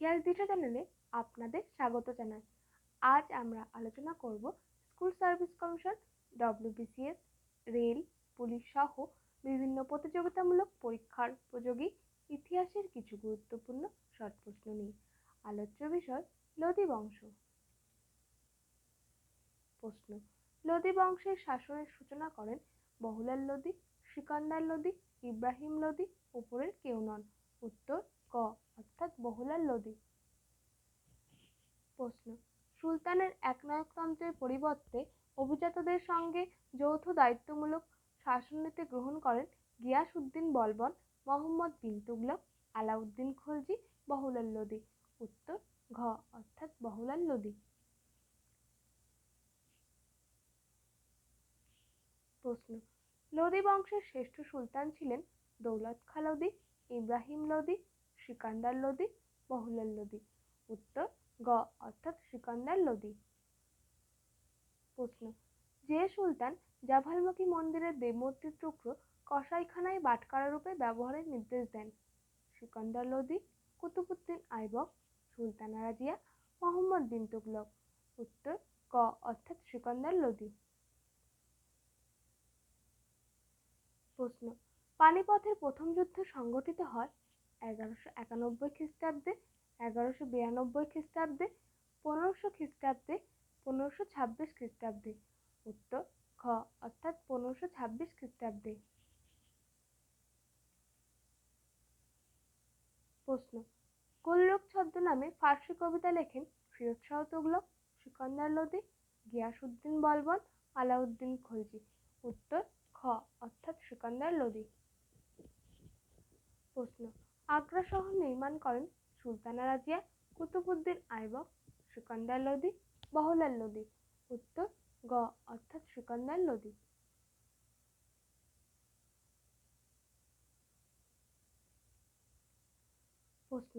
ইতিহাস দিশা চ্যানেলে আপনাদের স্বাগত জানাই। আজ আমরা আলোচনা করব school service commission WBCS rail, police সহ বিভিন্ন প্রতিযোগিতামূলক পরীক্ষার উপযোগী ইতিহাসের কিছু গুরুত্বপূর্ণ শর্ট প্রশ্ন নিয়ে আলোচ্য বিষয় লোদি বংশ। প্রশ্ন, লোদি বংশের শাসনের সূচনা করেন বহুলাল লোদি, সিকান্দার লোদি, ইব্রাহিম লোদি, উপরের কেউ নন। উত্তর অর্থাৎ লোদি। প্রশ্ন, সুলতানের একনায়কতন্ত্রের পরিবর্তে অভিজাতদের সঙ্গে যৌথ দায়িত্বমূলক শাসননীতি গ্রহণ করেন গিয়াস উদ্দিন বলবন, মোহাম্মদ বিন তুগলক, আলাউদ্দিন খলজি বহুলাল লোদি। উত্তর, ঘ, অর্থাৎ বহুলাল লোদি। প্রশ্ন, লোদি বংশের শ্রেষ্ঠ সুলতান ছিলেন দৌলত খা লোদি, ইব্রাহিম লোদি সিকান্দার লোদি বহুলাল লোদি। উত্তর গ, অর্থাৎ সিকান্দার লোদি। প্রশ্ন, যে সুলতান জাভালমুখী মন্দিরের দেবমূর্তির টুকরো কসাইখানায় বাটকারা রূপে ব্যবহারের নির্দেশ দেন। সিকান্দার লোদি, কুতুবুদ্দিন আইবক, সুলতানা রাজিয়া, মোহাম্মদ বিন তুগলক। উত্তর ক অর্থাৎ সিকান্দার লোদি। প্রশ্ন, পানিপথের প্রথম যুদ্ধ সংগঠিত হয় এগারোশো একানব্বই খ্রিস্টাব্দে, এগারোশো বিরানব্বই খ্রিস্টাব্দে, পনেরোশো খ্রিস্টাব্দে, পনেরোশো ছাব্বিশ খ্রিস্টাব্দে। উত্তর খ অর্থাৎ পনেরোশো ছাব্বিশ খ্রিস্টাব্দে। প্রশ্ন গোল্লক ছদ্মনামে ফার্সি কবিতা লেখেন ফিরোজ শাহ তুগলক, সিকন্দার লোদি, গিয়াসউদ্দিন বলবন, আলাউদ্দিন খলজি। উত্তর খ অর্থাৎ সিকন্দার লোদি। প্রশ্ন আগ্রা শহর নির্মাণ করেন সুলতানা রাজিয়া কুতুবুদ্দিন আইবক, সিকন্দার লোদি বহুলাল লোদি উত্তর, গ, অর্থাৎ সিকন্দার লোদি প্রশ্ন,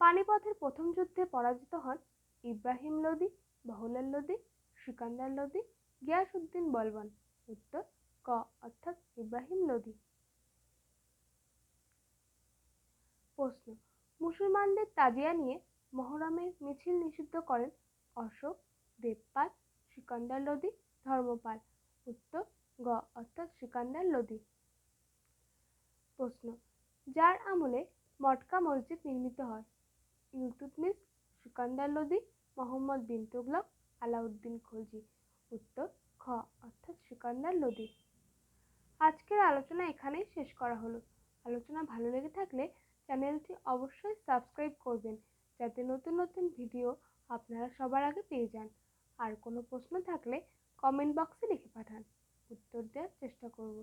পানিপথের প্রথম যুদ্ধে পরাজিত হন ইব্রাহিম লোদি বহুলাল লোদি সিকান্দার লোদি গিয়াসউদ্দিন বলবন। উত্তর ক অর্থাৎ ইব্রাহিম লোদি প্রশ্ন। মুসলমানদের তাজিয়া নিয়ে মহরমের মিছিল নিষিদ্ধ করেন অশোক, দেবপাল, সিকান্দার লোদি ধর্মপাল। উত্তর, গ, অর্থাৎ সিকান্দার লোদি প্রশ্ন, যার আমলে মটকা মসজিদ নির্মিত হয়? ইলতুৎমিশ সিকান্দার লোদি মোহাম্মদ বিন তুগলক, আলাউদ্দিন খলজি। উত্তর খ অর্থাৎ সিকান্দার লোদি আজকের আলোচনা এখানেই শেষ করা হলো। আলোচনা ভালো লেগে থাকলে চ্যানেলটি অবশ্যই সাবস্ক্রাইব করবেন, যাতে নতুন নতুন ভিডিও আপনারা সবার আগে পেয়ে যান। আর কোনো প্রশ্ন থাকলে কমেন্ট বক্সে লিখে পাঠান। উত্তর দেওয়ার চেষ্টা করব।